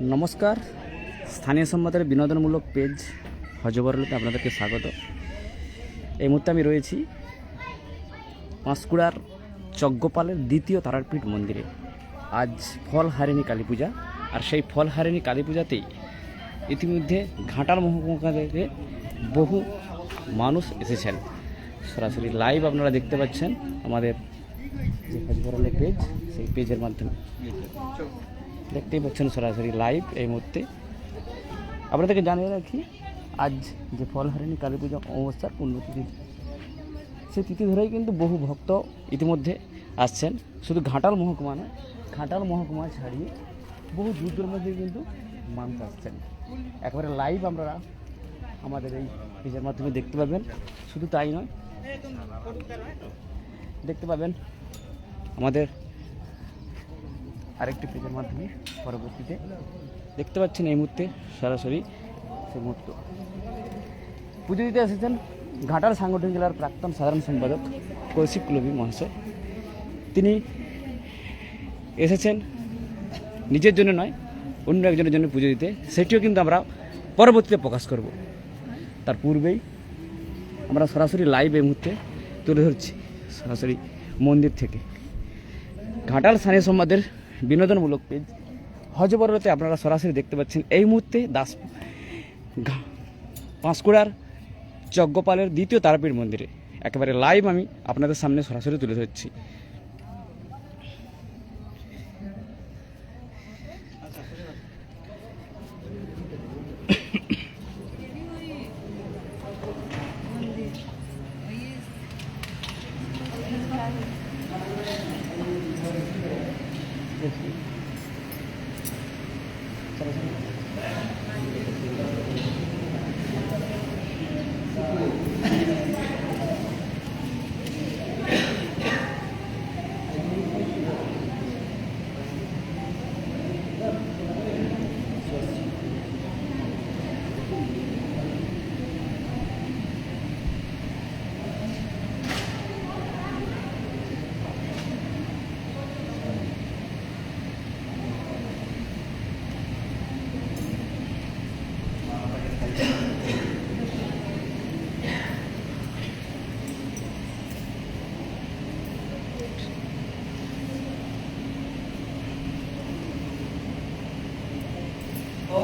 নমস্কার। স্থানীয় সংবাদের বিনোদনমূলক পেজ হজবরলতে আপনাদেরকে স্বাগত। এই মুহূর্তে আমি রয়েছি পাঁশকুড়ার যজ্ঞপালের দ্বিতীয় তারাপীঠ মন্দিরে। আজ ফল হারিণী কালী পূজা, আর সেই ফল হারিণী কালী পূজাতেই ইতিমধ্যে ঘাটাল মহকুমা থেকে বহু মানুষ এসেছেন। সরাসরি লাইভ আপনারা দেখতে পাচ্ছেন আমাদের যে হজবরলের পেজ, সেই পেজের মাধ্যমে। দেখতেই পাচ্ছেন সরাসরি লাইভ এই মুহূর্তে। আপনাদেরকে জানিয়ে রাখি, আজ যে ফলহারিণী কালী পূজা অমাবস্যার পুণ্যতিথি সেই তিথি ধরেই কিন্তু বহু ভক্ত ইতিমধ্যে আসছেন। শুধু ঘাটাল মহকুমা নয়, ঘাটাল মহকুমা ছাড়িয়ে বহু দূর দূর মধ্যে কিন্তু মানুষ আসছেন। একবারে লাইভ আপনারা আমাদের এই পেজের মাধ্যমে দেখতে পাবেন। শুধু তাই নয়, দেখতে পাবেন আমাদের আরেকটি পেজের মাধ্যমে পরবর্তীতে দেখতে পাচ্ছেন এই মুহূর্তে সরাসরি সেই মুহূর্ত। পুজো দিতে এসেছেন ঘাটাল সাংগঠনিক জেলার প্রাক্তন সাধারণ সম্পাদক কৌশিক কুলবি মহাশয়। তিনি এসেছেন নিজের জন্য নয় অন্য একজনের জন্য পুজো দিতে। সেটিও কিন্তু আমরা পরবর্তীতে প্রকাশ করব। তার পূর্বেই আমরা সরাসরি লাইভ এই মুহূর্তে তুলে ধরছি সরাসরি মন্দির থেকে। ঘাটাল স্থানীয় সম্বাদের বিনোদনমূলক পেজ। হজবরতে আপনারা সরাসরি দেখতে পাচ্ছেন এই মুহূর্তে দাস পাঁশকুড়ার যজ্ঞপালের দ্বিতীয় তারাপীঠ মন্দিরে। একেবারে লাইভ আমি আপনাদের সামনে সরাসরি তুলে ধরছি। Gracias.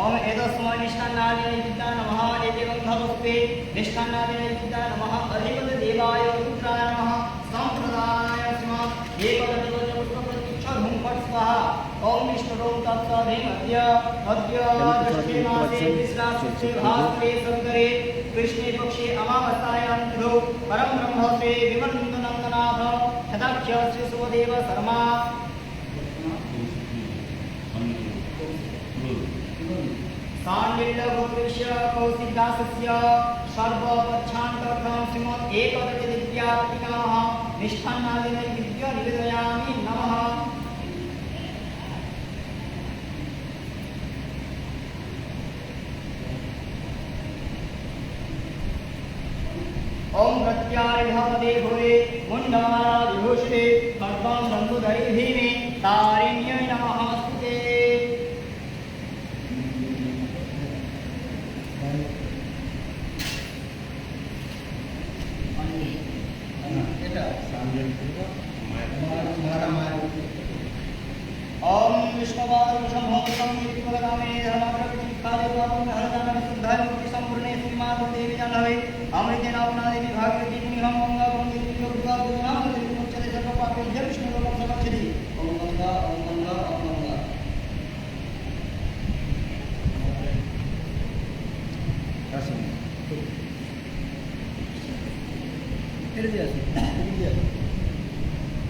ओम एतस्मै निष्ठान्नादिने विद्या नमः एतेवं धवस्ते निष्ठान्नादिने विद्या नमः अधिपति देवाय रुद्राय नमः सम्प्रदाय स्म एकदधिपति पुष्पप्रतीक्षधूं फट् स्वाहा ओम विष्णुरों तत्सधीम् अद्य दशमे मासे कृष्णाशुक्ले भास्करे सङ्करे कृष्णे पक्षे अमावस्यायां तिथौ परं ब्रह्मस्वे विमन्दनन्दनाथ तदाख्य श्रीसुवदेव शर्मा। सान्विल्लभुकृष्य कौसिदासस्य सर्वपक्षान्तरं श्रीमत् एकवचदित्यात्मिकाः निष्ठान्नादिने विद्या निवेदयामि नमः ओम प्रत्यारिभवते भुवे मुण्डमाला विभूषिते सर्वं बन्धुधैर्धीमे तारिण्यै नमः।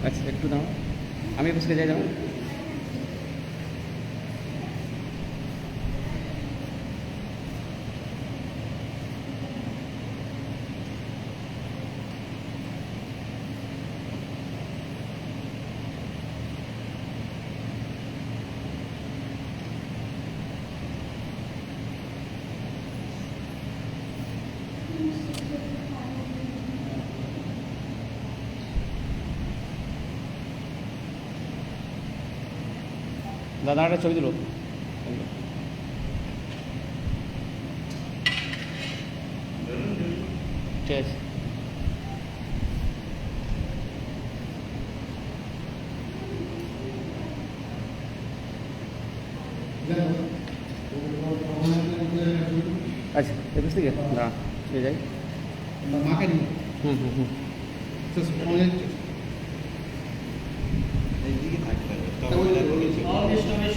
আচ্ছা একটু দাও আমি বসে যাই যাব দাদা একটা ছবি তুলো। ঠিক আছে। আচ্ছা একুশ থেকে? চলে যাই। হুম হুম হুম।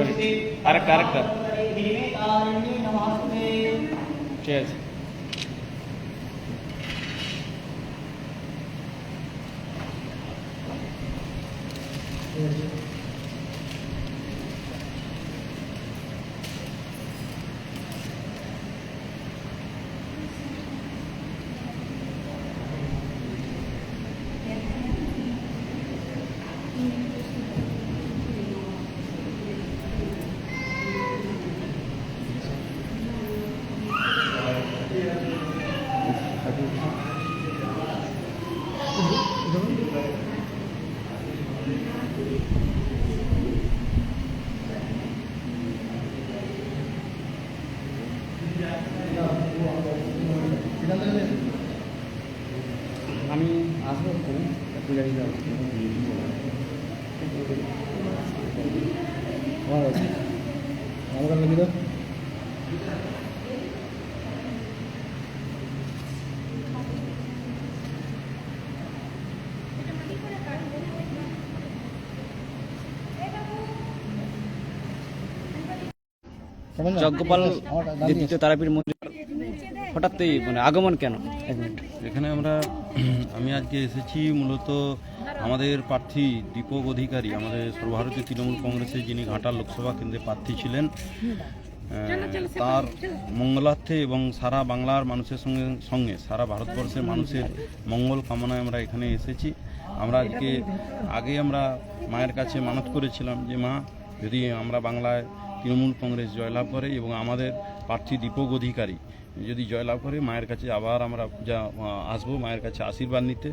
মিনিট। আরেকটা, আরেকটা। ঠিক আছে আমি আসব করে পূজারি যাব দাও যজ্ঞপাল দ্বিতীয় তারাপীঠ মন্দির হঠাৎ মানে আগমন কেন? এক মিনিট। এখানে আমরা, আমি আজকে এসেছি মূলত আমাদের প্রার্থী দীপক অধিকারী, আমাদের সর্বভারতীয় তৃণমূল কংগ্রেসের যিনি ঘাটাল লোকসভা কেন্দ্রে প্রার্থী ছিলেন তার মঙ্গলার্থে এবং সারা বাংলার মানুষের সঙ্গে সঙ্গে সারা ভারতবর্ষের মানুষের মঙ্গল কামনায় আমরা এখানে এসেছি। আমরা আজকে, আগে আমরা মায়ের কাছে মানত করেছিলাম যে, মা, যদি আমরা বাংলায় তৃণমূল কংগ্রেস জয়লাভ করে এবং আমাদের প্রার্থী দীপক অধিকারী যদি জয়লাভ করে, মায়ের কাছে আবার আমরা যা আসব, মায়ের কাছে আশীর্বাদ নিতে।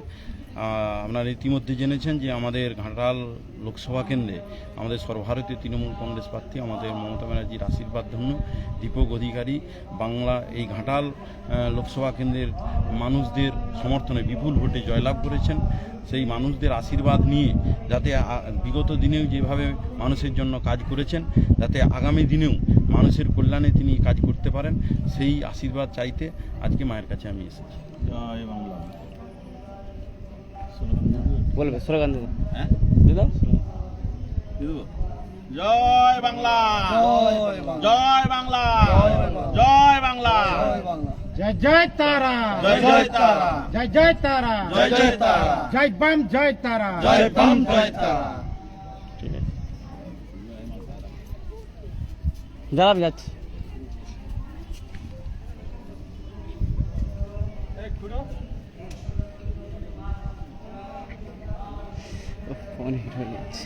আপনারা ইতিমধ্যে জেনেছেন যে আমাদের ঘাটাল লোকসভা কেন্দ্রে আমাদের সর্বভারতীয় তৃণমূল কংগ্রেস প্রার্থী আমাদের মমতা ব্যানার্জির আশীর্বাদ ধন্য দীপক অধিকারী বাংলা এই ঘাটাল লোকসভা কেন্দ্রের মানুষদের সমর্থনে বিপুল ভোটে জয়লাভ করেছেন। সেই মানুষদের আশীর্বাদ নিয়ে যাতে বিগত দিনেও যেভাবে মানুষের জন্য কাজ করেছেন যাতে আগামী দিনেও মানুষের কল্যাণে তিনি কাজ করতে পারেন সেই আশীর্বাদ চাইতে আজকে মায়ের কাছে আমি এসেছি। জয় বাংলা। বলবে স্লোগান হ্যাঁ? দিদা জয় বাংলা। জয় বাংলা। জয় বাংলা। জয় জয় তারা। জয় জয় তারা। জয় জয় তারা। জয় জয় তারা। জয় বাম জয় তারা। জয় বাম জয় তারা। আছে যাচ্ছি। ফোন হিট হয়ে যাচ্ছে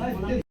I.